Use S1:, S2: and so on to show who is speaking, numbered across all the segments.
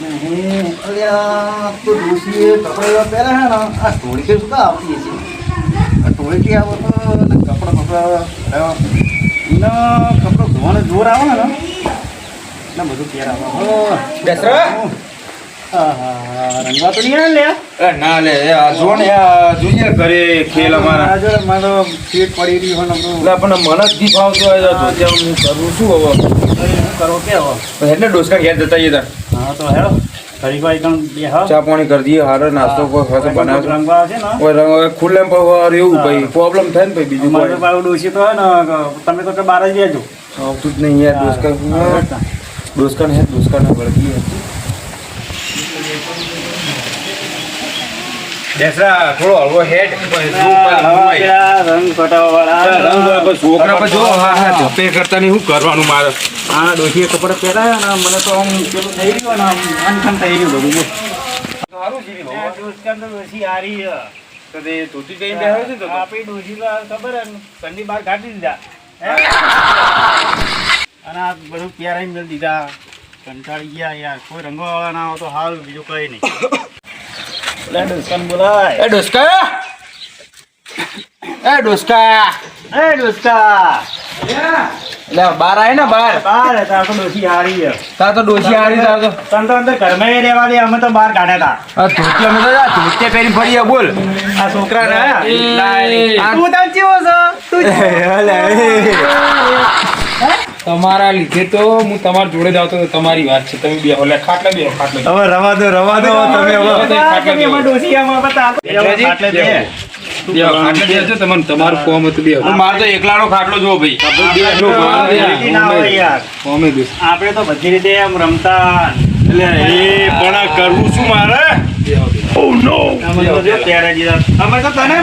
S1: નહીં અલ્યા તો ડોશીએ કપડા એવા પહેર્યા હે ને આ ટોળી કે શું આવતી છે આ ટોળી કે આવો તો ને કપડા એના કપડા ધોવાને જોર આવે ને એટલે બધું પહેરાવે હો? આહા, રંગવા તો નહીં લે
S2: ના લે આ જો ને આ જોઈએ ઘરે ખેલ અમારા
S1: આ મારો પેટ પડી રહ્યું ને
S2: આપણને મને જ દી ફાવતું હોય તો હું કરું શું હવે
S1: શું કરો કે હવે
S2: એટલે ડોસકા ઘેર જતા તાર
S1: હા તો હેડો. ઘડીક વાર એકદમ
S2: ચા પાણી કરી દઈએ હારો નાસ્તો કોઈ ખાતો બનાવતો
S1: રંગવા છે ને
S2: કોઈ રંગ ખુલ્લે પવાર એવું ભાઈ. પ્રોબ્લેમ થાય ને ભાઈ બીજું
S1: મારે તો
S2: કોઈ
S1: તો હે ને તમે તો કે બાર જ રહેજો.
S2: આવતું જ નહીં યાર ડોસકા ડોસકા ને ડોસકા ને વળગી બેસરા થોડો હળવો હેડ.
S1: રંગ કટાવવા
S2: છોકરા પર જો હા હા ધપે કરતા નહીં શું કરવાનું મારે?
S1: હા ડોશીએ કપડા પહેરાયા ને મને તો આમ પેલું થઈ ગયું ને આમ અનખન થઈ ગયું બધું
S2: સારું
S1: ડોશકા ડોશી હારી
S2: તો તે ધોતી જઈને બેહ્યો છે તો
S1: આપણી ડોશી ખબર ઘરની બહાર કાઢી દીધા. હે? અને આ બધું પહેરાઈને મેલી દીધા. કંટાળી ગયા યાર કોઈ રંગવાળા ના હોય તો હાલ બીજું કઈ નહીં. લે ડોશકાને બોલાય
S2: એ ડોસકા એ ડોસકા.
S1: એ ડોશકા
S2: લે બાર આય ને બાર.
S1: બહાર હતા તો ડોશી હારી છે.
S2: તાર તો ડોસી હારી તાર તો.
S1: તને તો અંદર ઘરમાં ય રહેવા દે અમે તો બહાર કાઢ્યા
S2: આ ધોતી અમે તો જા ધોતી પહેરી ફરીએ બોલ.
S1: આ છોકરા ને તું તાર ચીવો છો? તું
S2: તમારા લીધે તો હું તમારા જોડે જ આવતો તમારી વાત છે. તમે બે ઓલે ખાટલે બે ખાટલે.
S1: હવે રવા દો રવા દો
S2: તમે હવે-
S1: બતા ખાટલે બે.
S2: બે ખાટલે બેસજો, તમારું તમારું કોમ હતું બે મારે તો એકલાનો ખાટલો જો ભાઈ
S1: આપણે તો બધી રીતે એમ રમતા.
S2: એટલે એ પણ કરવું શું મારે.
S1: અમે તો તને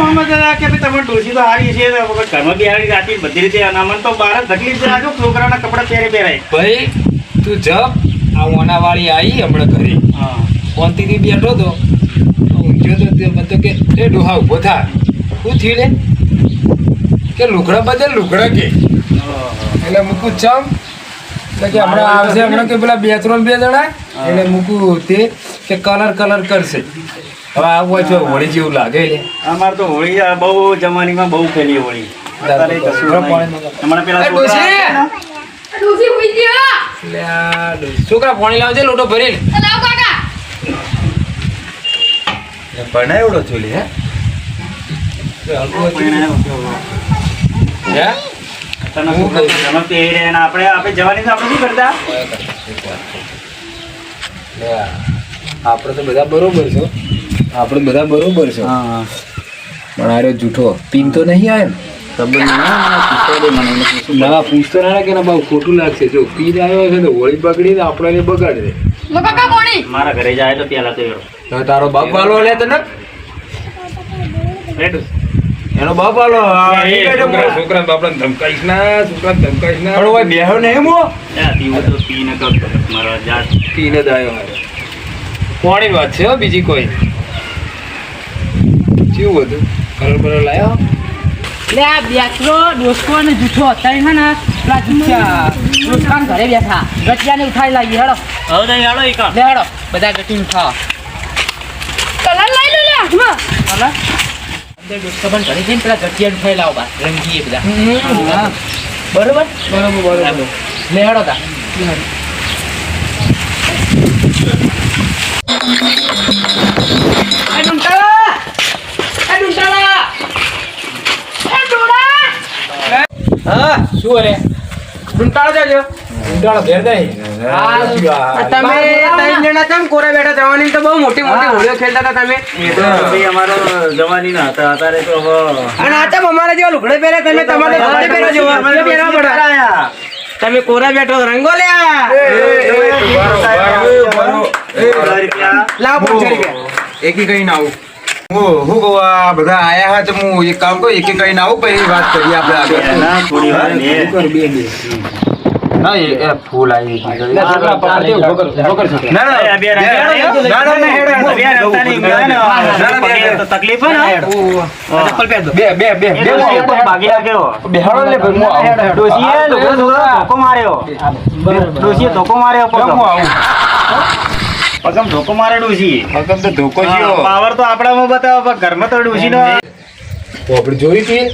S1: કે ભાઈ તમારી ડોશી તો હારી છે ઘરમાં બી હારી રાતી બધી રીતે તો બહાર જ તકલીફ છે આ છોકરાના કપડાં પહેરે પહેરાય.
S3: ભાઈ તું જપ આ ઓનાવાળી આવી હમણાં ઘરે.
S1: હા.
S3: શાંતિથી બેઠો તો ઊંઘ્યો તો તે કે એ ડોહા ઊભો થા. શું થયું લે? કે લુગડા બદલ લુગડા કે. એટલે મૂકું ચમ. એટલે કે હમણાં આવશે હમણાં કે પેલા બે ત્રણ બે જણા એટલે મૂકું તે. કે કલર કલર કરશે. હવે આવું છો હોળી જેવું લાગે
S1: અમારે તો હોળી આ બહુ જમાનીમાં બહુ ફેલી હોળી.
S3: છોકરા પાણી લાવજે લોટો
S4: ભરી
S2: પરણાવડો છો. લે
S1: આપણે આપણે જવાની તો આપણે શું કરતા.
S3: આપણે તો બધા બરોબર છો. આપણે બધા બરોબર છો. પણ આરે જૂઠો. પીન તો નહીં આવે ને?
S1: ખબર ના પૂછતો.
S3: ના કે ના બહુ ખોટું લાગશે. જો પીન આવ્યો છે તો હોળી બગડી ને આપણને બગાડી દે.
S4: લો કાકા પાણી.
S1: મારા ઘરે જાય તો પેલા તો
S3: હવે તારો બાપ વાલો લે તને
S1: રેડું.
S3: એનો બાપ
S1: એ,
S3: છોકરા છોકરા બાપડા ધમકાઈશ ના છોકરા ધમકાઈશ ના.
S2: ઓય નહીં મો
S1: તો પીને મારા જાત
S3: પીને જ આવ્યો હારે પાણી વાત છે હો, બીજી કોઈ. કેવું હતું? કલર બલર લાયો?
S5: લે આ બેઠો ડોસકો અને જૂઠો અત્યારે છે ને પેલા જૂઠા ડોસકાન ઘરે બેઠા. ગટિયાને ઉઠાડી લાગી હેડો.
S1: હવે તો યાડો ઈ કાં.
S5: લે હેડો. બધા ગટી ઉઠાવો.
S4: કલર લઈ લો લે હાથમાં.
S5: હાલો અંદર ડોસકા પણ ઘરે જઈને પેલા ગટિયાને ઉઠાઈ લાવો બા રંગીએ બધા. હા. બરોબર? બરોબર બરોબર. લે હેડો તા.
S3: હા શું અરે ડુંટાળો જાજો ડુંટાળો ઘેર દઈ
S6: તમે ત્રણ જણા કેમ કોરા બેઠા જવાની તો બહુ મોટી મોટી હોળીઓ ખેલતા હતા તમે
S1: ભાઈ અમારો જવાનીના હતા અત્યારે તો
S6: અને આ તો અમારા જેવા લુગડે પહેરે તમે તમારે લુગડે પહેરવા જેવા પહેરવા પડે તમે કોરા બેઠો રંગો લ્યા. લાવ
S2: એકી કઈ ના આવું. હું હું કહું આ બધા આયા હા તો હું એક કામ કરું એકી કઈ ના આવું પછી વાત કરીએ આપણે આગળ.
S1: થોડી વાર ને.
S2: ના એ ફૂલ આવી
S1: તકલીફ
S2: બે બે બે બે.
S1: ભાગી લાગ્યો.
S2: બેહાડો
S1: ધોકો માર્યો. ડોશીએ ધોકો માર્યો
S2: હું આવું?
S1: પગમ ધોકો મારે ડૂસી
S2: પગમ તો ધોકો જીઓ
S1: પાવર તો આપણામાં બતાવો પણ ઘરમાં તો ડોશીનો
S3: આપણે જોઈ હતી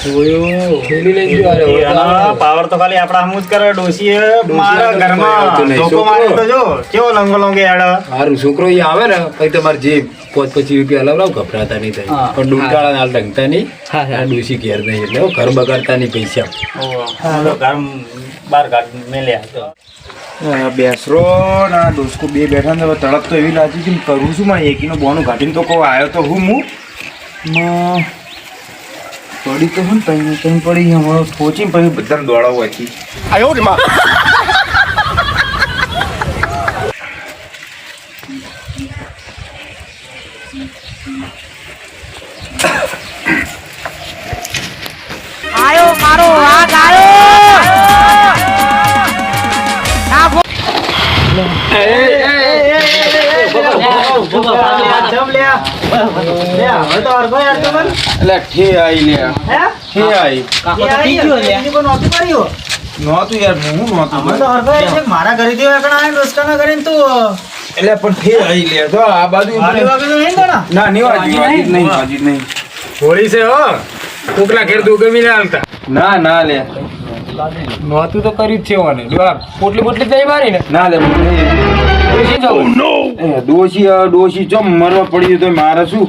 S3: જોયું. ખેલી લઈ ગયો તો આવે.
S1: પાવર તો ખાલી આપણા હમું જ કરે ડોશી મારા
S3: આગળ કોઈ આવતું
S1: ઘરમાં ધોકો મારે તો જો કેવો લંગો લંગે હેડ.
S3: હારું છોકરો ઈ આવે ને પછી તમારે જે પોચ પછી રૂપિયા હલાવડાવ ગભરાતા નહીં થાય. પણ ડૂંટાળા હાલ ડંગતા નહીં. આ ડોસી ઘેર નહીં એટલે ઘર બગાડતા નહીં પૈસા.
S1: ઘર બાર કાઢ મેલ્યા
S2: બેસરો ના દોસ્તો, બે બેઠા ને તડપ તો એવી લાગી કે કરું છું મારે એકીનો બોનું ઘાટીને તો કહું આવ્યો તો હું હું પડી તો હું તઈ તઈ પડી, હમણાં પહોંચી પછી બધાને દોડાવું હતી
S5: આયો
S2: એટલે ઠે આઈ લે ઠે આઈ નહોતું યાર હું નહોતું
S1: મારા ઘરે થી દોસ્તાના ઘરે તું
S2: એટલે પણ ઠે આઈ લે. તો આ બાજુ ના નહીં વાજી વાજી નહીં. વાજી નહીં.
S3: હોળી છે હો. કોકલા ઘેર દુ ગમી ના હાલતા.
S2: ના ના લે.
S3: નોતું તો કર્યું જ છે ઓને. જો પોટલી પોટલી દઈ મારી ને
S2: ના લે દોષી ડોશી ચમ મરવા પડી તો મારે શું?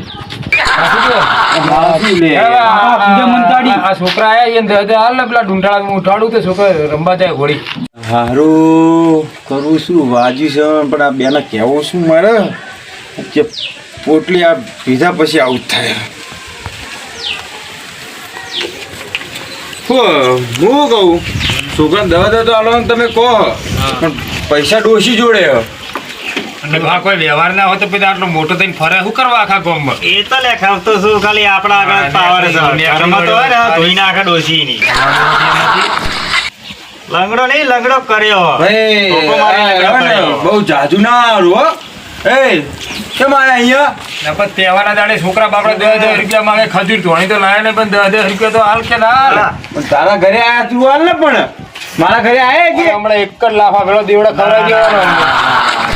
S3: છોકરા આયા એને દે- દે હાલ ને પેલા ડુંટાળા હું ઉઠાડું તો છોકરા રમવા જાય હોળી.
S2: હારું કરું શું વાજી છે પણ આ બેને કહેવું શું મારે કે પોટલી આ પીધા પછી આવું જ થાય. હું હું કહું? છોકરા દવા દવા તો આલો ને તમે કહો. પણ પૈસા ડોશી જોડે
S3: અને કોઈ વ્યવહાર ના હોય તો પછી આટલો મોટો થઈને ફરે. શું કરવા આખા ગામમાં?
S1: એ તો લે ખાવતો શું ખાલી આપણા આગળ પાવર છે. ઘરમાં તો હોય ને ધોઈ નાખે ડોસી ની. લંગડો નહીં લંગડો કર્યો.
S2: ભાઈ
S1: ધોકો મારી
S2: આ
S1: લંગડો
S2: રહ્યો ને,
S1: કર્યો.
S2: બહુ જાજુ ના હારું હો. એ કેમ આયા અહીંયા?
S3: નકર તહેવારના દાડે છોકરા બાપડા દસ દસ રૂપિયા માંગે ખજૂર ધોણી તો લાયા ને પણ દસ દસ રૂપિયા તો હાલ કે ના
S2: તારા ઘરે આયા તું હાલ ને પણ? મારા ઘરે આયા કે?
S3: હમણાં એક જ લાફા પેલો દેવડા ખવડાવી દેવાનો.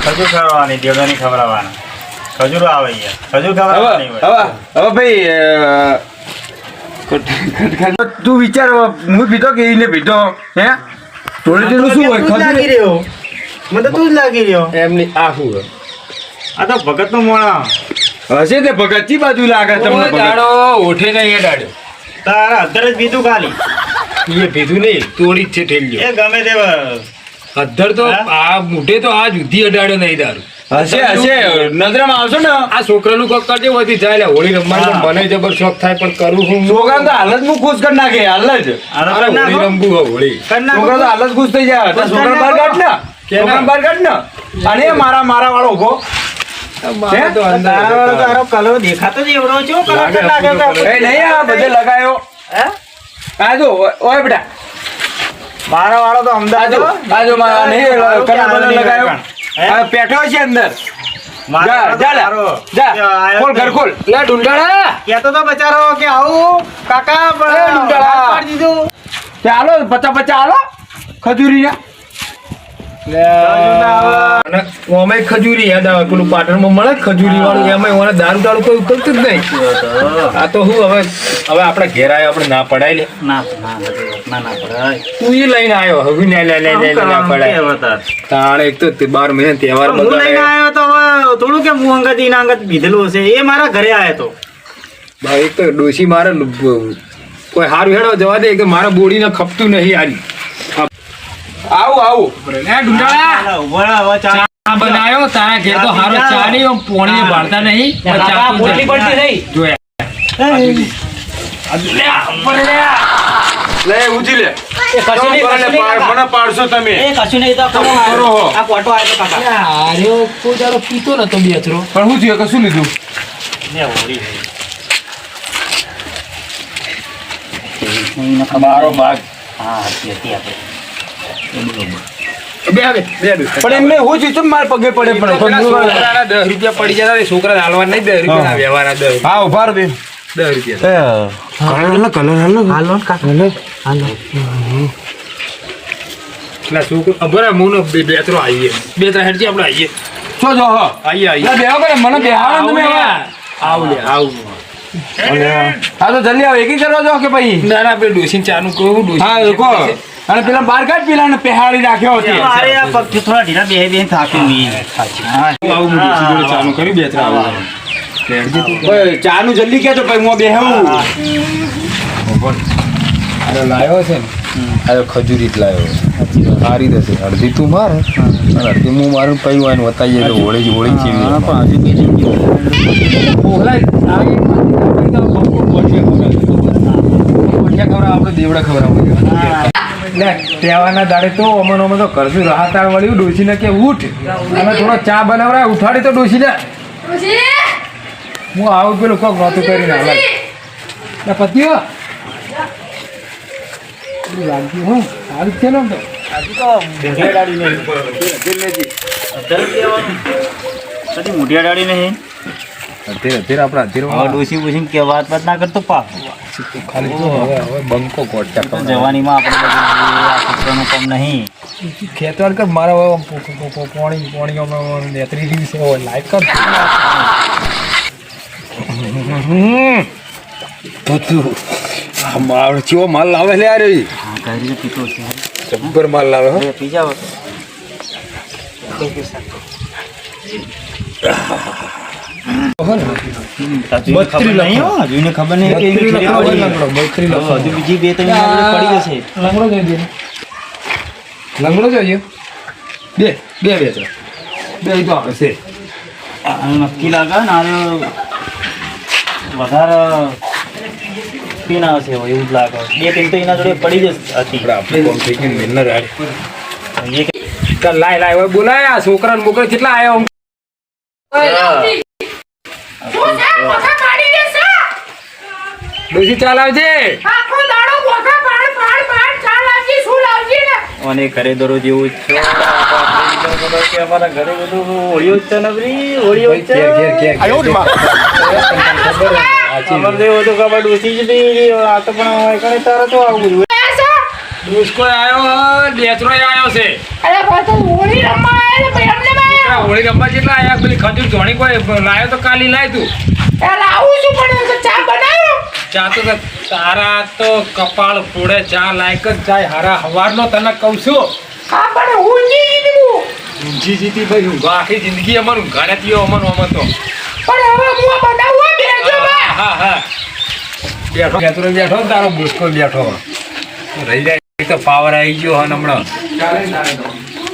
S1: ખજૂર ખવડાવવાની દેવદાની ખવડાવવાના. ખજૂરો આવે ખજૂર ખવડાવવાની
S2: હવે હવે ભાઈ. તું વિચાર હું પીધો કે એને પીધો હે? તેનું શું હોય? ખજૂર
S1: રહ્યો. મને તો જ લાગી રહ્યો.
S3: એમની આ શું
S1: આ તો ભગતનું મોણા.
S2: હશે તે ભગત? ચી બાજુ લાગે તમને
S3: દાડો ઓઠે નહીં એ દાડો.
S1: તારા અંદર જ પીધું ખાલી.
S3: એ ભીધું નહીં તોડી જ છે ઠેલ્યો.
S1: એ ગમે તે
S3: અધર તો આ મુઠે તો આ જુદી અડાડ્યો નહીં દારૂ.
S2: હશે હશે. નજરમાં આવશો ને?
S3: આ છોકરાનું કોક કરજે હોતી જાય લે હોળી રમવાનું મને જબર શોખ થાય પણ કરું હું?
S2: છોકરા તો હાલ હું ખુશ કરી નાખે હાલ
S3: અરે હોળી રમવું હોળી.
S2: છોકરા તો હાલ ખુશ થઈ જાય. છોકરા બહાર કાઢ ને. છોકરા બહાર કાઢ ને. અને મારા મારા વાળો ઊભો.
S3: મારે તો અંદર
S1: તારા વાળો તારો કલર દેખાતો જ એવડો છે
S2: નહીં આ બધે લગાયો.
S1: હે?
S2: ઓય બેટા.
S1: મારા વાળો તો અમદાવાદ
S2: બાજુ મારા નહીં કલર લગાયો? પેઠો છે અંદર. જા જા લે.
S1: તારો.
S2: જા.
S1: આયો
S2: ખોલ ઘર ખોલ.
S3: લે ઢુંઢાળા
S1: કહેતો તો બચારો કે આવું કાકા પણ. હાથ
S2: ચાલો પચા પચા હાલો ખજૂરી
S3: અને ઓમે ખજૂરી યાદ આવે પેલું પાટણમાં મળે ખજૂરી વાળું એમાં ઓને દારૂ દારૂ કોઈ ઉતરતું જ નહીં. આ તો હું હવે હવે આપણે ઘેરાય આપણે ના પડાય લે.
S1: ના ના ના ના પડાય.
S3: તું એ લઈને આવ્યો હવે લે લે લે ના પડાય. તાણે એક તો બાર મહિના તહેવાર
S1: હું લઈને આવ્યો તો હવે થોડું કે હું અંગત ઈના અંગત બીધેલું હશે? એ મારા ઘરે આવ્યો તો.
S3: ભાઈ એક તો ડોશી મારે કોઈ હારું હેડો જવા દે કે મારા બોડીને ખપતું નહીં હારી
S2: આવું આવું
S1: ચા
S3: ચા બનાવ્યો તારા ઘેર તો હારો ચા નહીં પોણી ભરતા નહીં
S5: પોટલી પડતી
S3: જોયા
S2: લે લે
S5: કશું
S2: લીધું મારો ભાગ
S1: હા હતી આપણે
S2: પણ એમને હું ચમ મારા પગે પડે પણ
S3: દસ રૂપિયા પડી જતા તે છોકરાને હાલવા નહીં દસ રૂપિયા વ્યવહાર દસ
S2: હા. ઊભા બે
S3: દસ રૂપિયા.
S2: કલર હાલો કલર હાલો
S5: હાલો કાકા હાલો
S3: પેલા છોકરો ખબર હે, બે ત્રણ આવીએ બે ત્રણ હેડજી આપણે આવીએ ચો જો હો.
S2: આઈએ
S3: લે બેહો કરે મને બેહાડો તમે
S2: આવું લે આવું
S3: હા તો જલ્દી આવો. એકી કરવા જો કે ભાઈ
S5: ના ના પેલું ડોસીને ચાનું કહું ડોસી
S3: હા કહો. અને પેલા બારકા જ પેલા ને પેહાડી રાખ્યો હતો.
S1: અરે આ પગ થોડા ઢીલા બે બે થાકી નહીં
S3: ચાનું કરી બે ત્રણ આવું ચા નું જલ્દી કેજો ભાઈ હું બેહું.
S7: અરે લાયો છે ને? આ ખજૂરી જ લાવ્યો સારી થશે અડધી તું માર અને અડધી હું મારું પૈયું હોય વતાવીએ તો હોળી હોળી ચીવી
S1: પણ હજુ બીજું
S3: તહેવારના દાડે તો અમન અમન તો કરશું રાહતાળ વળ્યું ડોસીને કે ઉઠ. અને થોડો ચા બનાવરા ઉઠાડી તો ડોસીને
S4: ડોશી?
S3: હું આવું પેલું કોક નહોતું કરીને હાલ.
S4: ડોશી
S3: પતિઓ. લાગ્યું હું? સારું છે ને તો.
S1: મોઢિયા ડાળી નહીં.
S7: અત્યારે અત્યારે આપણા
S1: હવે
S7: અત્યારે
S1: ડોસી બુસી કે વાત વાત ના કરતો પાક
S7: ખાલી તો હવે હવે બંકો કોટ
S1: તો જવાનીમાં આપણે બધું આ છોકરાનું કામ નહીં
S3: ખેતવાડ કર મારા હવે આમ પો- પો- પો- પોણી પોણી આમ નેત્રી રહી છે હવે લાઈક કર
S7: મારો ચેવો માલ લાવે લે યાર એ
S1: હા કઈ રીતે પીતો છે
S7: જબ્બર માલ લાવે હો
S1: અરે પી જાવ જશે વધારે પીન આવશે એવું જ લાગે બે પીન તો એના જોડે પડી જ હતી
S7: આપણે કોમ થઈ
S1: એક
S3: ચાલ લાય લાય બોલાય છોકરા ને બોકરા કેટલા આયા આમ?
S4: શું છે મોઢા પાડી દેશે
S3: ડોસી ચાલ આવજે.
S4: આખો દાડો બોકા પાડ પાડ પાડ ચા લાવજી શું લાવજી ને?
S1: અને ઘરે દરરોજ એવું જ છે. અમારા ઘરે બધું હોળીઓ છે ને હોળીઓ જ છે. તો ડૂસી નહીં આ તો પણ કણે તારે તો આવું
S3: ડોસકો આયો ડેચરો આયો છે.
S4: અરે હોળી રમવા ને
S3: હોળી જેટલા આયા? પેલી ખજૂર ધોણી કોઈ લાયો તો કાલી લાય તું.
S4: લાવું છું પણ ચા બનાવો
S3: ચા તો તારા તો કપાળ ફોડે ચા લાયક જ જાય હારા હવારનો તને કહું છું.
S4: હા પણ હું
S3: ઊંઘી જીતી ભાઈ ઊંઘા. આખી જિંદગી અમારું ઘરે થયો અમન અમન તો.
S4: પણ હવે હું આ બનાવવા બેજો
S3: હા હા બેઠો. બેઠો બેઠો તારો બુસ્કો બેઠો. રહી જાય તો પાવર આવી ગયો હન હમણાં.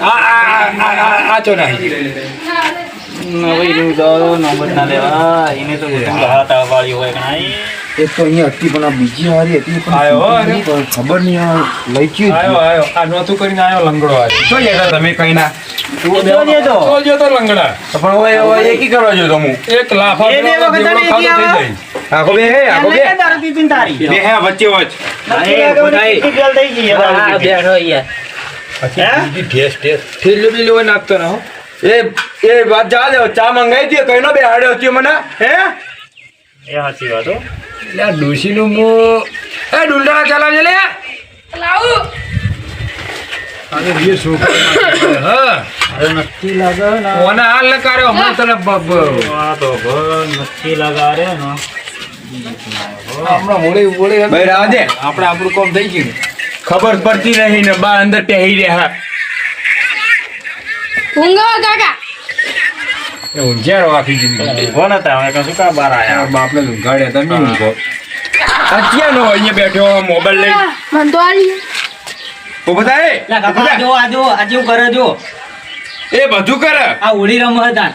S3: આ આ આ આ આ ચો
S1: એનું તો નંબર ના લેવા. એને તો પોતાનું હાથ વાળી હોય કે ના
S7: એક તો અહીંયા હતી પણ આ બીજી હારી હતી પણ
S3: આયો
S7: ખબર નહીં આ લઈ ગયું
S3: આયો આયો. આ નોતું કરીને આયો લંગડો આવ્યો
S7: તો યાર તમે કઈ ના.
S1: બે
S7: બે બે બે.
S3: નાખતો ના
S7: એ એ વાત જા દે ચા મંગાઈ દે કઈનો બે હાડે હતી મને હે?
S1: એ સાચી વાત હો.
S3: એટલે આ ડોશીનું મો. એ ડુંડા ચલાવજે લે.
S4: લાવું.
S3: અરે વીર છોકરો હા.
S1: અરે નક્કી લાગે ને
S3: ઓને હાલ ન કર્યો હમણાં તને બ- બ-
S1: આ તો નક્કી લગાડે ને.
S3: હમણાં મોડે મોડે
S7: ભાઈ રાજે
S3: આપણે આપણું કામ થઈ ગયું.
S7: ખબર પડતી નહીં ને બા અંદર ટેહી રહ્યા.
S4: ઊંઘો કાકા.
S3: એ ઊંઝારો આખી જિંદગી.
S1: ઊભો નતા હવે કશું કા બહાર આયા.
S3: બાપને ઊંઘાડ્યા તમે ઊંઘો
S7: અત્યારે નો અહીંયા બેઠો મોબાઈલ લઈ
S4: મન તો આલી
S7: ઊભો થાય
S5: લા જો આ જો આ જેવું કરે જો
S7: એ બધું કરે.
S5: આ હોળી રમવા હતા.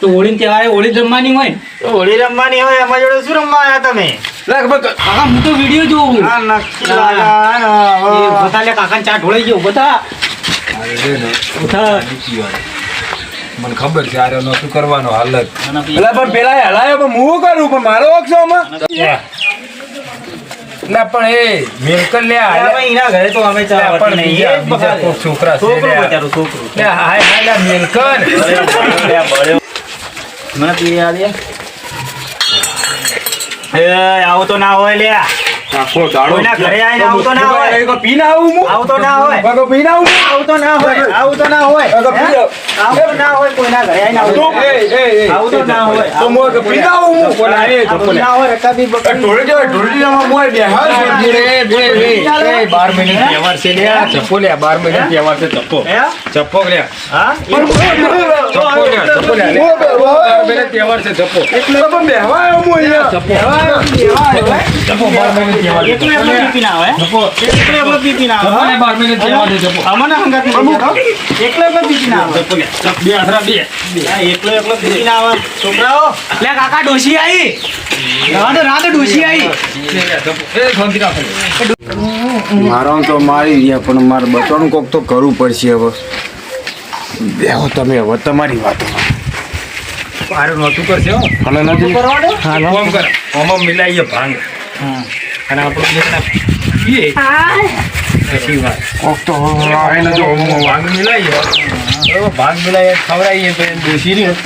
S5: તો હોળી તહેવારે હોળી રમવાની હોય
S1: તો હોળી રમવાની હોય એમાં જોડે શું રમવા આવ્યા તમે?
S7: લગભગ
S5: કાકા હું તો વીડિયો જોઉં.
S1: આ નક્કી લાગે ને.
S5: એ
S1: હવે.
S5: બતા લે કાકા ચા ઢોળાઈ ગયો બતા બતા
S3: મને ખબર છે આરે નહોતું કરવાનો હાલત
S7: એટલે પણ પેલા હલાયો પણ હું કરું? પણ મારો ઓક્ષો
S3: ના પણ એ મેલકર લે આ
S1: એના ઘરે તો અમે ચા
S3: પણ
S1: નહીં.
S3: છોકરા
S1: છોકરો બચારો છોકરો.
S3: લે હાય હાય લે મેલકર.
S1: મને પીએ આ દે. એ આવો તો ના હોય લે.
S2: આખો દાડો
S1: કોઈના ઘરે આવીને આવતો ના હોય.
S2: કોઈ ના આવું હું?
S1: આવું તો ના હોય.
S2: કોઈ પીને આવું
S1: આવું તો ના હોય. આવું તો ના હોય.
S2: કોઈ
S1: પી? આવું. ના હોય કોઈના ઘરે આવીને આવું
S2: એ એ
S1: આવું તો ના હોય.
S2: તો મોય કે ના આવું હું? બોલે આને તો
S1: ના હોય રકાબી બકર.
S2: ઢોળી કેવાય ઢોળી આમાં મોય બે હા.
S3: રે રે રે 12 મહિને વ્યવહાર છે લે ચપ્પો લે 12 મહિને વ્યવહાર છે ચપ્પો ચપ્પો લે
S1: હા?
S3: ચપ્પો લે ચપ્પો લે લે. મહિને તહેવાર છે ચપ્પો
S2: એટલે તો બેહવા આવ્યો હું અહીંયા.
S3: ચપ્પો બેહવા ચપ્પો 12 મહિને તહેવાર છે
S1: એકલો એકલો પીપી ના આવે, હે?
S3: ચપ્પો
S1: એકલો એકલો પીપી ના આવે,
S3: ચપ્પો
S1: હે?
S3: લે બાર મહિને તહેવાર છે ચપ્પો
S1: અમને હંગાત નહીં દેખાતો. એકલો એકલો પીપી ના આવે.
S3: ચપ્પો લે ચપ બે હાથરા બે.
S1: હા, એકલો એકલો પીપી ના આવે. છોકરાઓ
S5: લે કાકા ડોશી આવી રાધે રાધે ડોશી આવી
S3: એ શાંતિ રાખો.
S2: મારો તો મારી ગયા પણ મારે બચવાનું કોક તો કરવું પડશે હવે. બેહો તમે હવે તમારી વાતો.
S3: મારે નહોતું કરશે હો.
S2: અને નથી
S3: કોમ કર. ઓમાં મિલાઈએ ભાંગ. અને આપણું જે પેલા પીએ પછી વાત
S2: કોક તો એને જો
S3: ભાંગ બરોબર? ભાંગ મિલાઈએ ખવડાવીએ તો એને દોશી નહીં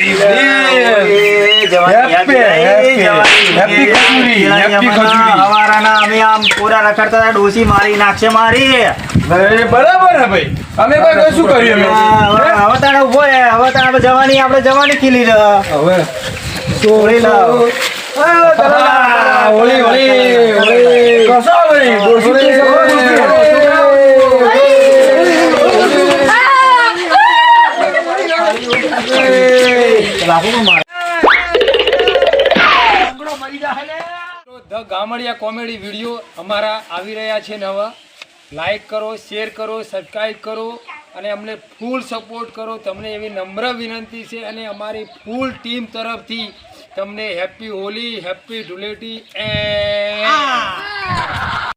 S1: એ જવાની યાદ
S2: Happy,
S1: દિલાઈ, જવાની.
S2: happy ખજૂરી,
S1: પેલા
S2: happy
S1: જમાના
S2: ખજૂરી.
S1: હવારાના અમે આમ પૂરા રખડતા ડોસી મારી નાખશે મારી.
S2: બરાબર ભાઈ. અમે કશું કર્યું
S1: હવે તાણે ઊભો હવે જવાની આપણે જવાની ખીલી.
S2: હવે.
S1: હોળી લાવ. હવે ચાલો લાવ.
S2: હોળી હોળી હોળી કશો હોળી ડોશી
S8: ધ ગામડિયા કોમેડી વીડિયો અમારા આવી રહ્યા છે નવા લાઈક કરો શેર કરો સબસ્ક્રાઈબ કરો અને અમને ફૂલ સપોર્ટ કરો તમને એવી નમ્ર વિનંતી છે અને અમારી ફૂલ ટીમ તરફથી તમને હેપી હોલી હેપી ધૂળેટી એ